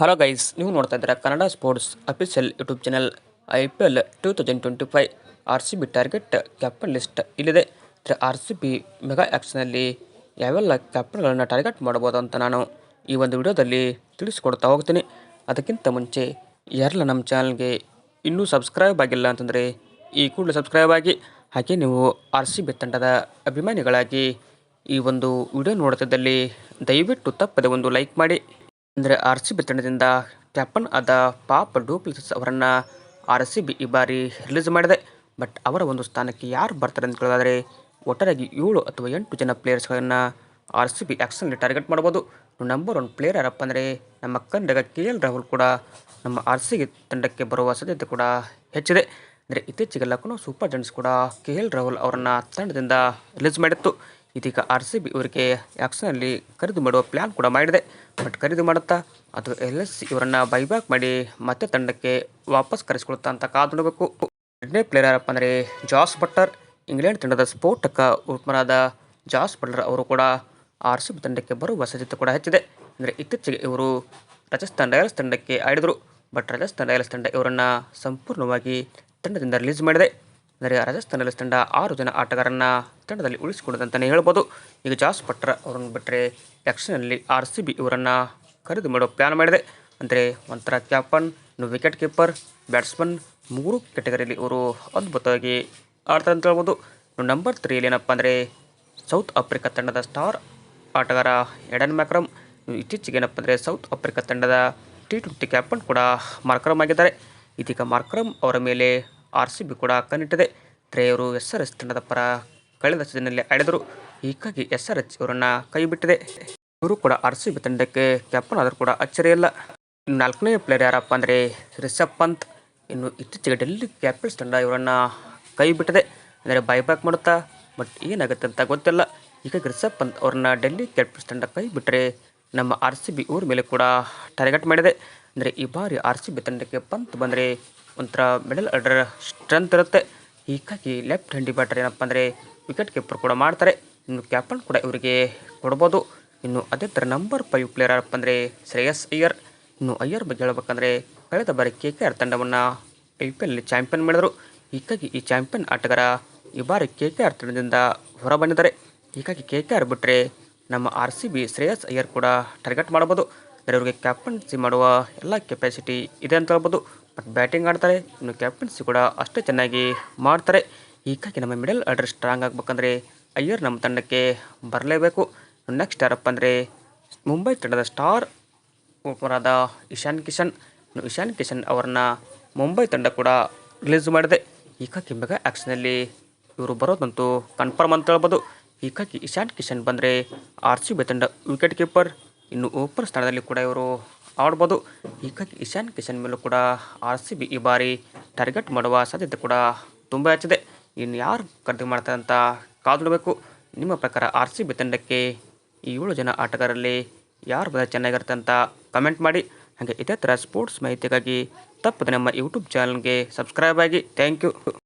Hello guys ನೀವು ನೋಡ್ತಾ ಇದ್ದೀರಾ Kannada sports official YouTube channel I P L two thousand twenty five R C B target captain list ಇಲ್ಲಿದೆ R C B mega ಆ್ಯಕ್ಷನಲ್ಲಿ ಯಾವೆಲ್ಲ ಕ್ಯಾಪ್ಟನ್ಗಳನ್ನು target ಮಾಡ್ಬೋದು ಅಂತ ನಾನು ಈ ಒಂದು ವಿಡಿಯೋದಲ್ಲಿ ತಿಳಿಸ್ಕೊಡ್ತಾ ಹೋಗ್ತೀನಿ. ಅದಕ್ಕಿಂತ ಮುಂಚೆ ಯಾರೆಲ್ಲ ನಮ್ಮ ಚಾನಲ್ಗೆ ಇನ್ನೂ ಸಬ್ಸ್ಕ್ರೈಬ್ ಆಗಿಲ್ಲ ಅಂತಂದರೆ ಈ ಕೂಡಲೇ ಸಬ್ಸ್ಕ್ರೈಬ್ ಆಗಿ, ಹಾಗೆ ನೀವು ಆರ್ ಸಿ ಬಿ ತಂಡದ ಅಭಿಮಾನಿಗಳಾಗಿ ಈ ಒಂದು ವಿಡಿಯೋ ನೋಡ್ತಿದ್ದಲ್ಲಿ ದಯವಿಟ್ಟು ತಪ್ಪದೆ ಒಂದು ಲೈಕ್ ಮಾಡಿ. ಅಂದರೆ ಆರ್ ಸಿ ಬಿ ತಂಡದಿಂದ ಕ್ಯಾಪ್ಟನ್ ಆದ ಪಾಪ್ ಡೂಪ್ಲಿಸಸ್ ಅವರನ್ನು ಆರ್ ಸಿ ಬಿ ಈ ಬಾರಿ ರಿಲೀಸ್ ಮಾಡಿದೆ. ಬಟ್ ಅವರ ಒಂದು ಸ್ಥಾನಕ್ಕೆ ಯಾರು ಬರ್ತಾರೆ ಅಂತ ಕೇಳೋದಾದರೆ ಒಟ್ಟಾರೆಯಾಗಿ ಏಳು ಅಥವಾ ಎಂಟು ಜನ ಪ್ಲೇಯರ್ಸ್ಗಳನ್ನು ಆರ್ ಸಿ ಬಿ ಆ್ಯಕ್ಷನ್ಲಿ ಟಾರ್ಗೆಟ್ ಮಾಡ್ಬೋದು. ನಂಬರ್ ಒನ್ ಪ್ಲೇಯರ್ ಯಾರಪ್ಪ ಅಂದರೆ ನಮ್ಮ ಕನ್ನಡಗ ಕೆ ಎಲ್ ರಾಹುಲ್ ಕೂಡ ನಮ್ಮ ಆರ್ ಸಿ ಬಿ ತಂಡಕ್ಕೆ ಬರುವ ಸಾಧ್ಯತೆ ಕೂಡ ಹೆಚ್ಚಿದೆ. ಅಂದರೆ ಇತ್ತೀಚೆಗೆ ಲಕ್ನೋ ಸೂಪರ್ ಜೆಂಟ್ಸ್ ಕೂಡ ಕೆ ಎಲ್ ರಾಹುಲ್ ಅವರನ್ನು ತಂಡದಿಂದ ರಿಲೀಸ್ ಮಾಡಿತ್ತು. ಇದೀಗ ಆರ್ ಸಿ ಬಿ ಇವರಿಗೆ ಆ್ಯಕ್ಷನಲ್ಲಿ ಖರೀದಿ ಮಾಡುವ ಪ್ಲ್ಯಾನ್ ಕೂಡ ಮಾಡಿದೆ. ಬಟ್ ಖರೀದಿ ಮಾಡುತ್ತಾ? ಅದು ಎಲ್ ಎಸ್ ಇವರನ್ನು ಬೈಬ್ಯಾಕ್ ಮಾಡಿ ಮತ್ತೆ ತಂಡಕ್ಕೆ ವಾಪಸ್ ಕರೆಸಿಕೊಳ್ತಾ ಅಂತ ಕಾದು ನೋಡಬೇಕು ಎರಡನೇ ಪ್ಲೇಯರ್ ಯಾರಪ್ಪ ಅಂದರೆ ಜಾಸ್ ಬಟ್ಟರ್ ಇಂಗ್ಲೆಂಡ್ ತಂಡದ ಸ್ಫೋಟಕ ಉತ್ಮರಾದ ಜಾಸ್ ಬಟ್ಲರ್ ಅವರು ಕೂಡ ಆರ್ ಸಿ ಬಿ ತಂಡಕ್ಕೆ ಬರುವ ಸಾಧ್ಯತೆ ಕೂಡ ಹೆಚ್ಚಿದೆ. ಅಂದರೆ ಇತ್ತೀಚೆಗೆ ಇವರು ರಾಜಸ್ಥಾನ್ ರಾಯಲ್ಸ್ ತಂಡಕ್ಕೆ ಆಡಿದರು. ಬಟ್ ರಾಜಸ್ಥಾನ್ ರಾಯಲ್ಸ್ ತಂಡ ಇವರನ್ನು ಸಂಪೂರ್ಣವಾಗಿ ತಂಡದಿಂದ ರಿಲೀಸ್ ಮಾಡಿದೆ. ಅಂದರೆ ರಾಜಸ್ಥಾನದಲ್ಲಿ ತಂಡ ಆರು ಜನ ಆಟಗಾರರನ್ನ ತಂಡದಲ್ಲಿ ಉಳಿಸಿಕೊಂಡಿದೆ ಹೇಳ್ಬೋದು. ಈಗ ಜಾಸ್ ಪಟ್ರ ಅವರನ್ನು ಬಿಟ್ಟರೆ ಆ್ಯಕ್ಷನಲ್ಲಿ ಆರ್ ಸಿ ಬಿ ಇವರನ್ನು ಖರೀದಿ ಮಾಡೋ ಪ್ಲ್ಯಾನ್ ಮಾಡಿದೆ. ಅಂದರೆ ಒಂಥರ ಕ್ಯಾಪನ್ ಇನ್ನು ವಿಕೆಟ್ ಕೀಪರ್ ಬ್ಯಾಟ್ಸ್ಮನ್ ಮೂರು ಕೆಟಗರಿಯಲ್ಲಿ ಇವರು ಅದ್ಭುತವಾಗಿ ಆಡ್ತಾರೆ ಅಂತ ಹೇಳ್ಬೋದು. ನಂಬರ್ ತ್ರೀಯಲ್ಲಿ ಏನಪ್ಪ ಅಂದರೆ ಸೌತ್ ಆಫ್ರಿಕಾ ತಂಡದ ಸ್ಟಾರ್ ಆಟಗಾರ ಎಡನ್ ಮ್ಯಾಕ್ರಮ್ ಇತ್ತೀಚೆಗೆ ಏನಪ್ಪ ಅಂದರೆ ಸೌತ್ ಆಫ್ರಿಕಾ ತಂಡದ ಟಿ ಟ್ವೆಂಟಿ ಕ್ಯಾಪ್ಟನ್ ಕೂಡ ಮಾರ್ಕ್ರಮ್ ಆಗಿದ್ದಾರೆ. ಇದೀಗ ಮಾರ್ಕ್ರಮ್ ಅವರ ಮೇಲೆ ಆರ್ ಸಿ ಬಿ ಕೂಡ ಕಣ್ಣಿಟ್ಟಿದೆ. ತ್ರೇಯವರು ಇವರು ಎಸ್ ಆರ್ ಎಸ್ ತಂಡದ ಪರ ಕಳೆದ ಸೀಸನ್ನಲ್ಲಿ ಆಡಿದರು. ಹೀಗಾಗಿ ಎಸ್ ಆರ್ ಎಚ್ ಇವರನ್ನು ಕೈ ಬಿಟ್ಟಿದೆ ಇವರು ಕೂಡ ಆರ್ ಸಿ ಬಿ ತಂಡಕ್ಕೆ ಕ್ಯಾಪ್ಟನ್ ಆದರೂ ಕೂಡ ಅಚ್ಚರಿಯಲ್ಲ ನಾಲ್ಕನೇ ಪ್ಲೇಯರ್ ಯಾರಪ್ಪ ಅಂದರೆ ರಿಷಬ್ ಪಂತ್. ಇನ್ನು ಇತ್ತೀಚೆಗೆ ಡೆಲ್ಲಿ ಕ್ಯಾಪಿಟಲ್ಸ್ ತಂಡ ಇವರನ್ನ ಕೈ ಬಿಟ್ಟಿದೆ ಅಂದರೆ ಬೈಬ್ಯಾಕ್ ಮಾಡುತ್ತಾ? ಬಟ್ ಏನಾಗುತ್ತೆ ಅಂತ ಗೊತ್ತಿಲ್ಲ. ಹೀಗಾಗಿ ರಿಷಬ್ ಪಂತ್ ಅವ್ರನ್ನ ಡೆಲ್ಲಿ ಕ್ಯಾಪಿಟಲ್ಸ್ ತಂಡ ಕೈ ಬಿಟ್ಟರೆ ನಮ್ಮ ಆರ್ ಸಿ ಬಿ ಊರ ಮೇಲೆ ಕೂಡ ಟಾರ್ಗೆಟ್ ಮಾಡಿದೆ. ಅಂದರೆ ಈ ಬಾರಿ ಆರ್ ಸಿ ಬಿ ತಂಡಕ್ಕೆ ಪಂತ್ ಬಂದರೆ ಒಂಥರ ಮಿಡಲ್ ಆರ್ಡರ್ ಸ್ಟ್ರೆಂತ್ ಇರುತ್ತೆ. ಹೀಗಾಗಿ ಲೆಫ್ಟ್ ಹ್ಯಾಂಡಿ ಬ್ಯಾಟರ್ ಏನಪ್ಪ ಅಂದರೆ ವಿಕೆಟ್ ಕೀಪರ್ ಕೂಡ ಮಾಡ್ತಾರೆ. ಇನ್ನು ಕ್ಯಾಪ್ಟನ್ ಕೂಡ ಇವರಿಗೆ ಕೊಡ್ಬೋದು. ಇನ್ನು ಅದೇ ಥರ ನಂಬರ್ ಫೈವ್ ಪ್ಲೇಯರ್ ಯಾರಪ್ಪ ಅಂದರೆ ಶ್ರೇಯಸ್ ಅಯ್ಯರ್. ಇನ್ನು ಅಯ್ಯರ್ ಬಗ್ಗೆ ಹೇಳ್ಬೇಕಂದ್ರೆ ಕಳೆದ ಬಾರಿ ಕೆ ಕೆ ಆರ್ ತಂಡವನ್ನು ಐ ಪಿ ಎಲ್ ಚಾಂಪಿಯನ್ ಮಾಡಿದರು. ಹೀಗಾಗಿ ಈ ಚಾಂಪಿಯನ್ ಆಟಗಾರ ಈ ಬಾರಿ ಕೆ ಕೆ ಆರ್ ತಂಡದಿಂದ ಹೊರಬಂದಿದ್ದಾರೆ ಹೀಗಾಗಿ ಕೆ ಕೆ ಆರ್ ಬಿಟ್ಟರೆ ನಮ್ಮ R C B Shreyas Iyer ಕೂಡ ಟಾರ್ಗೆಟ್ ಮಾಡ್ಬೋದು. ಅಂದರೆ ಇವರಿಗೆ ಕ್ಯಾಪ್ಟನ್ಸಿ ಮಾಡುವ ಎಲ್ಲ ಕೆಪಾಸಿಟಿ ಇದೆ ಅಂತ ಹೇಳ್ಬೋದು. ಬ್ಯಾಟಿಂಗ್ ಆಡ್ತಾರೆ, ಇನ್ನು ಕ್ಯಾಪ್ಟನ್ಸಿ ಕೂಡ ಅಷ್ಟೇ ಚೆನ್ನಾಗಿ ಮಾಡ್ತಾರೆ. ಹೀಗಾಗಿ ನಮ್ಮ ಮಿಡಲ್ ಆರ್ಡರ್ ಸ್ಟ್ರಾಂಗ್ ಆಗಬೇಕಂದ್ರೆ ಅಯ್ಯರ್ ನಮ್ಮ ತಂಡಕ್ಕೆ ಬರಲೇಬೇಕು. ನೆಕ್ಸ್ಟ್ ಯಾರಪ್ಪ ಅಂದರೆ ಮುಂಬೈ ತಂಡದ ಸ್ಟಾರ್ ಓಪನರಾದ ಇಶಾನ್ ಕಿಶನ್. ಇಶಾನ್ ಕಿಶನ್ ಅವರನ್ನ ಮುಂಬೈ ತಂಡ ಕೂಡ ರಿಲೀಸ್ ಮಾಡಿದೆ. ಹೀಗಾಗಿ ಬೇಗ ಆ್ಯಕ್ಷನಲ್ಲಿ ಇವರು ಬರೋದಂತೂ ಕನ್ಫರ್ಮ್ ಅಂತ ಹೇಳ್ಬೋದು. ಹೀಗಾಗಿ ಇಶಾನ್ ಕಿಶನ್ ಬಂದರೆ ಆರ್ ಸಿ ಬಿ ತಂಡ ವಿಕೆಟ್ ಕೀಪರ್. ಇನ್ನು ಓಪನ್ ಸ್ಥಾನದಲ್ಲಿ ಕೂಡ ಇವರು ಆಡ್ಬೋದು. ಹೀಗಾಗಿ ಇಶಾನ್ ಕಿಶನ್ ಮೇಲೂ ಕೂಡ ಆರ್ ಸಿ ಬಿ ಈ ಬಾರಿ ಟಾರ್ಗೆಟ್ ಮಾಡುವ ಸಾಧ್ಯತೆ ಕೂಡ ತುಂಬ ಹೆಚ್ಚಿದೆ. ಇನ್ನು ಯಾರು ಖರೀದಿ ಮಾಡ್ತಾರೆ ಅಂತ ಕಾದು ನಿಮ್ಮ ಪ್ರಕಾರ ಆರ್ ಸಿ ಬಿ ತಂಡಕ್ಕೆ ಈ ಏಳು ಜನ ಆಟಗಾರರಲ್ಲಿ ಯಾರು ಬಂದರೆ ಚೆನ್ನಾಗಿರುತ್ತೆ ಅಂತ ಕಮೆಂಟ್ ಮಾಡಿ. ಹಾಗೆ ಇದೇ ಥರ ಸ್ಪೋರ್ಟ್ಸ್ ಮಾಹಿತಿಗಾಗಿ ತಪ್ಪದೆ ನಮ್ಮ ಯೂಟ್ಯೂಬ್ ಚಾನಲ್ಗೆ ಸಬ್ಸ್ಕ್ರೈಬ್ ಆಗಿ. Thank you